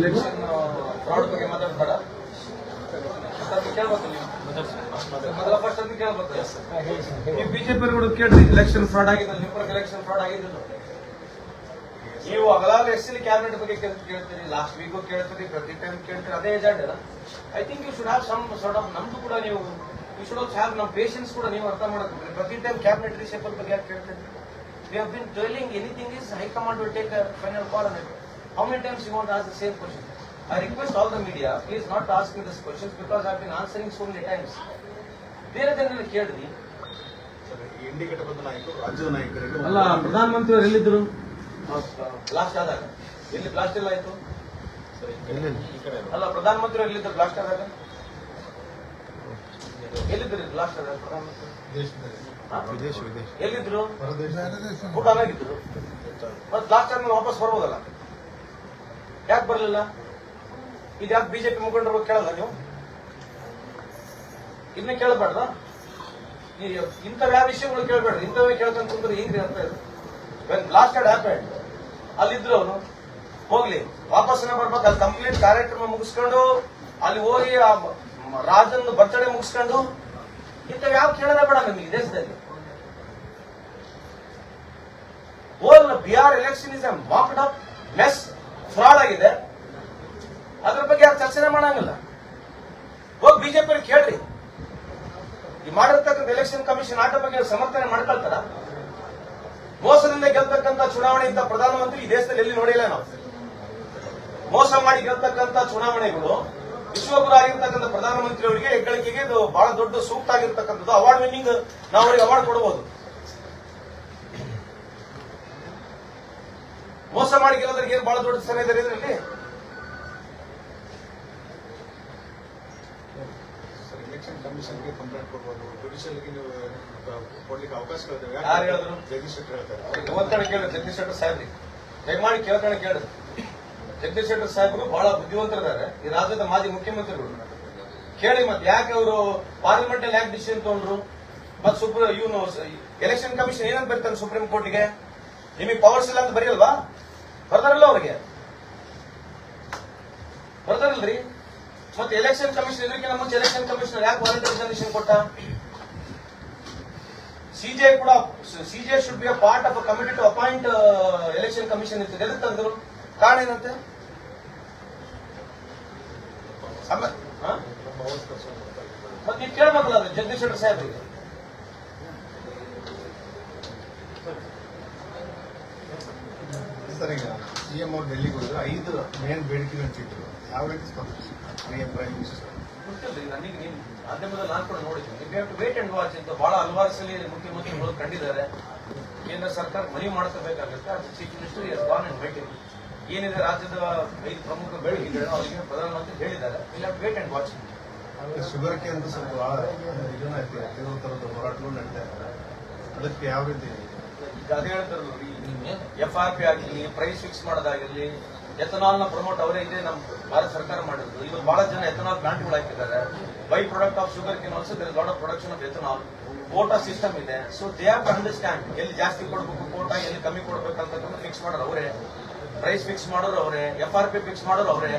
Election fraud ಬಗ್ಗೆ ನೀವು. ಮೊದಲ ಫಸ್ಟ್ ಅಂತ ಕೇಳ್ಬೇಕು. ನೀವು ಬಿಜೆಪಿ ಕೂಡ ಕೇಳ್ರಿ ಎಲೆಕ್ಷನ್ ಫ್ರಾಡ್ ಆಗಿದೆ ನಿಮ್ಮ ಎಲೆಕ್ಷನ್ ಫ್ರಾಡ್ ಆಗಿದ್ದು. ನೀವು ಅಗಲಾಗ ಎಸ್ ಸಿ ಕ್ಯಾಬಿನೆಟ್ ಬಗ್ಗೆ ಕೇಳ್- ಕೇಳ್ತೀರಿ ಲಾಸ್ಟ್ ವೀಕು ಕೇಳ್ತೀರಿ ಪ್ರತಿ ಟೈಮ್ ಕೇಳ್ತೀರಿ ಅದೇ agenda I think you should have some sort of ನಮ್ದು ಕೂಡ ನೀವು ಯು ಶುಡ್ ಹ್ಯಾವ್ ನಮ್ಮ ಪೇಷನ್ಸ್ ಕೂಡ ನೀವು ಅರ್ಥ ಮಾಡಬೇಕು ಪ್ರತಿ ಟೈಮ್ ಕ್ಯಾಬಿನೆಟ್ ರಿಸೇಬಲ್ ಬಗ್ಗೆ ಯಾಕೆ ಕೇಳ್ತೀರಿ? We have been dialing anything is high command will take final call on it how many times you want ask the same question I request all the media please not ask me this questions because I been answering so many times ಬೇರೆ ಜನರಲ್ಲಿ ಕೇಳಿದ್ರಿ? ಇಂಡಿ ಘಟಕದ ನಾಯಕರು ರಾಜ್ಯದ ನಾಯಕರಿಗೆ ಅಲ್ಲ ಪ್ರಧಾನಮಂತ್ರಿ ಅವರು ಎಲ್ಲಿದ್ರು ಬ್ಲಾಸ್ಟ್ ಆದಾಗ. ಎಲ್ಲಿ ಬ್ಲಾಸ್ಟ್ ಎಲ್ಲ ಆಯ್ತು? ಈ ಕಡೆ ಅಲ್ಲ ಪ್ರಧಾನಮಂತ್ರಿ ಎಲ್ಲಿದ್ರು ಬ್ಲಾಸ್ಟ್ ಆದಾಗ? ಎಲ್ಲಿದ್ರು ಬ್ಲಾಸ್ಟ್ ಆದಾಗ ಪ್ರಧಾನಮಂತ್ರಿ? ಹಾ? ವಿದೇಶ ವಿದೇಶ. ಎಲ್ಲಿದ್ರು ಭೂಟಾನಾಗಿದ್ರು ಮತ್ತೆ ಬ್ಲಾಸ್ಟ್ ಆದ್ಮೇಲೆ ವಾಪಸ್ ಬರ್ಬೋದಲ್ಲ? ಯಾಕೆ ಬರಲಿಲ್ಲ? ಇದು ಯಾಕೆ ಬಿಜೆಪಿ ಮುಖಂಡರು ಕೇಳಲ್ಲ ನೀವು? ಇದನ್ನ ಕೇಳಬೇಡ್ದ ಇಂಥವ್ ಯಾವ ವಿಷಯಗಳು ಕೇಳಬೇಡ್ರಿ. ಇಂಥವೇ ಕೇಳ್ಕೊಂತ ಕುಂದ್ರೆ ಅಂತ ಲಾಸ್ಟ್ ಕಾರ್ಡ್ ಹ್ಯಾಪೆಂಡ್ ಅಲ್ಲಿದ್ರು ಅವನು. ಹೋಗ್ಲಿ ವಾಪಸ್ನ ಬರ್ಬೇಕು, ಅಲ್ಲಿ ಕಂಪ್ಲೀಟ್ ಕಾರ್ಯಕ್ರಮ ಮುಗಿಸ್ಕೊಂಡು, ಅಲ್ಲಿ ಹೋಗಿ ಆ ರಾಜನ ಬರ್ತಡೇ ಮುಗಿಸ್ಕೊಂಡು ಇಂಥವ್ ಯಾವ ಕೇಳಲ್ಲ ಬೇಡ ನಮಗೆ ದೇಶದಲ್ಲಿ. Whole Bihar election is mocked up mess fraud ಆಗಿದೆ ಅದ್ರ ಬಗ್ಗೆ ಯಾರು ಚರ್ಚನೆ ಮಾಡಂಗಿಲ್ಲ ಹೋಗಿ ಬಿಜೆಪಿ ಕೇಳ್ರಿ ಈ ಮಾಡಿರ್ತಕ್ಕಂಥ ಎಲೆಕ್ಷನ್ ಕಮಿಷನ್ ಆಟ ಬಗ್ಗೆ ಸಮರ್ಥನೆ ಮಾಡ್ಕೊಳ್ತಾರ? ಮೋಸದಿಂದ ಗೆಲ್ತಕ್ಕಂಥ ಚುನಾವಣೆ ಇಂತ ಪ್ರಧಾನಮಂತ್ರಿ ಈ ದೇಶದಲ್ಲಿ ಎಲ್ಲಿ ನೋಡಿಲ್ಲ ನಾವು. ಮೋಸ ಮಾಡಿ ಗೆಲ್ತಕ್ಕಂಥ ಚುನಾವಣೆಗಳು, ವಿಶ್ವಗುರು ಆಗಿರ್ತಕ್ಕಂಥ ಪ್ರಧಾನಮಂತ್ರಿ ಅವರಿಗೆ ಹೆಗ್ಗಳಿಕೆಗೆ ಇದು ಬಹಳ ದೊಡ್ಡ ಸೂಕ್ತ ಆಗಿರ್ತಕ್ಕಂಥದ್ದು. ಅವಾರ್ಡ್ ವಿನ್ನಿಂಗ್ ನಾವು ಅವರಿಗೆ ಅವಾರ್ಡ್ ಕೊಡಬಹುದು ಮೋಸ ಮಾಡಿ ಗೆಲ್ಲೋದ್ರಿಗೆ ಬಹಳ ದೊಡ್ಡ ಇದೆ ಇದರಲ್ಲಿ ಸರ್ ಎಲೆಕ್ಷನ್ ಕಮಿಷನ್ಗೆ ಕಂಪ್ಲೇಂಟ್ ಕೊಡ್ಬೋದು. ಜುಡಿಷಿಯಲ್ಗೆ ನೀವು ಕೊಡ್ಲಿಕ್ಕೆ ಅವಕಾಶಗಳಿದ್ದಾವೆ. ಯಾರು ಹೇಳಿದ್ರು? ಜಗದೀಶ್ ಶೆಟ್ಟರ್ ಹೇಳ್ತಾರೆ. ಅವ್ರಿಗೆ ಒತ್ತಡ ಕೇಳಿ ಜಗದೀಶ್ ಶೆಟ್ಟರ್ ಸಾಹೇಬ್ರಿ ದಯಮಾಡಿ ಕೇಳ್ತಾನೆ ಕೇಳಿ ಜಗದೀಶ್ ಶೆಟ್ಟರ್ ಸಾಹೇಬರು ಬಹಳ ಬುದ್ಧಿವಂತರಿದ್ದಾರೆ. ಈ ರಾಜ್ಯದ ಮಾಜಿ ಮುಖ್ಯಮಂತ್ರಿಗಳು. ಕೇಳಿ ಮತ್ತೆ ಯಾಕೆ ಅವರು ಪಾರ್ಲಿಮೆಂಟ್ ಅಲ್ಲಿ ಯಾಕೆ ಡಿಸಿಷನ್ ತಗೊಂಡ್ರು? ಮತ್ತೆ ಸುಪ್ರೀಂ ಇವನು ಎಲೆಕ್ಷನ್ ಕಮಿಷನ್ ಏನಂತ ಬರ್ತಾನೆ ಸುಪ್ರೀಂ ಕೋರ್ಟ್ಗೆ? ನಿಮಗೆ ಪವರ್ಸ್ ಇಲ್ಲ ಅಂತ ಬರೆಯಲ್ವಾ? ಬರ್ತಾರಲ್ಲ ಅವರಿಗೆ. ಬರ್ತಾರಲ್ರಿ? ಮತ್ತೆ ಎಲೆಕ್ಷನ್ ಕಮಿಷನ್ ಇದಕ್ಕಿಂತ ಮುಂಚೆ ಎಲೆಕ್ಷನ್ ಕಮಿಷನರ್ ಯಾಕೆ ವಾರಂಟ್ ಎಕ್ಸಾಮಿನೇಷನ್ ಕೊಟ್ಟ? ಸಿಜೆ ಕೂಡ CJ should be a part of committee to appoint election commission ಇರ್ತದೆ. ಎದಕ್ಕೆ ತಂದ್ರು? ಕಾರಣ ಏನಂತೆ? ಮತ್ತೆ ನೀವು ಕೇಳ್ಬೇಕಲ್ಲ ಅದು ಜಗದೀಶ್ ಶೆಟ್ಟರ್ ಸಾಹೇಬ್ರಿಗೆ. ಸರ್ ಈಗ ಸಿಎಂ ಅವ್ರು ಡೆಲ್ಲಿಗೆ ಹೋದ್ರೆ ಐದು ಮೇನ್ ಬೇಡಿಕೆಗಳು ಅಂತಿದ್ರು ಯಾವ ರೀತಿ ಸ್ಪಂದಿಸಿ? ಪ್ರೈಮ್ ಮಿನಿಸ್ಟರ್ ಗೊತ್ತಿಲ್ಲ ನನಗೆ ನೀವು ಮಾಧ್ಯಮದಲ್ಲಿ ನಾನು ಕೂಡ ನೋಡಿದ್ದೀನಿ. ನೀವು have to wait and watch ಅಂತ ಬಹಳ ಹಲವಾರು ಸಲ ಮುಖ್ಯಮಂತ್ರಿಗಳು ಕಂಡಿದ್ದಾರೆ. ಕೇಂದ್ರ ಸರ್ಕಾರ ಮನವಿ ಮಾಡ್ಕೋಬೇಕಾಗುತ್ತೆ. ಅದು chief minister has gone and meeting ಏನಿದೆ ರಾಜ್ಯದ ಐದು ಪ್ರಮುಖ ಬೇಡಿಕೆಗಳು ಅವರಿಗೆ ಪ್ರಧಾನಮಂತ್ರಿ ಹೇಳಿದ್ದಾರೆ. ಇಲ್ಲ ವೇಟ್ ಅಂಡ್ ವಾಚ್ ಶುಗರ್ ಕೇಂದ್ರ ಸ್ವಲ್ಪ ಭಾಳ ಇದನ್ನ ಕೆಲವು ಥರದ ಹೋರಾಟಗಳು ನಡೀತಾ ಇದ್ದಾರೆ ಅದಕ್ಕೆ ಯಾವ ರೀತಿ? ಈಗ ಅದೇ ಹೇಳ್ತಾರಲ್ಲ ಎಫ್ ಆರ್ ಪಿ ಆಗಿರಲಿ ಪ್ರೈಸ್ ಫಿಕ್ಸ್ ಮಾಡೋದಾಗಿರಲಿ ಎಥನಾಲ್ನ ಪ್ರಮೋಟ್ ಅವರೇ ಇದೆ ನಮ್ಮ ಭಾರತ ಸರ್ಕಾರ ಮಾಡಿದ್ರು ಇವತ್ತು ಬಹಳ ಜನ ಎಥನಾಲ್ ಪ್ಲಾಂಟ್ಗಳು ಹಾಕಿದ್ದಾರೆ. By product of sugar cane also there of production of ethanol quota system ಇದೆ. So they have to understand ಎಲ್ಲಿ ಜಾಸ್ತಿ ಕೊಡಬೇಕು ಕೋಟಾ ಎಲ್ಲಿ ಕಮ್ಮಿ ಕೊಡಬೇಕಂತ ಫಿಕ್ಸ್ ಮಾಡೋರು ಅವರೇ. ಪ್ರೈಸ್ ಫಿಕ್ಸ್ ಮಾಡೋರು ಅವರೇ. ಎಫ್ ಆರ್ ಪಿ ಫಿಕ್ಸ್ ಮಾಡೋರು ಅವರೇ.